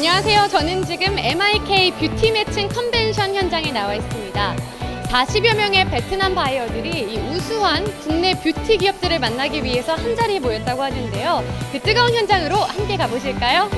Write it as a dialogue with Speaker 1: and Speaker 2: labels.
Speaker 1: 안녕하세요. 저는 지금 MIK 뷰티 매칭 컨벤션 현장에 나와 있습니다. 40여 명의 베트남 바이어들이 이 우수한 국내 뷰티 기업들을 만나기 위해서 한 자리에 모였다고 하는데요. 그 뜨거운 현장으로 함께 가보실까요?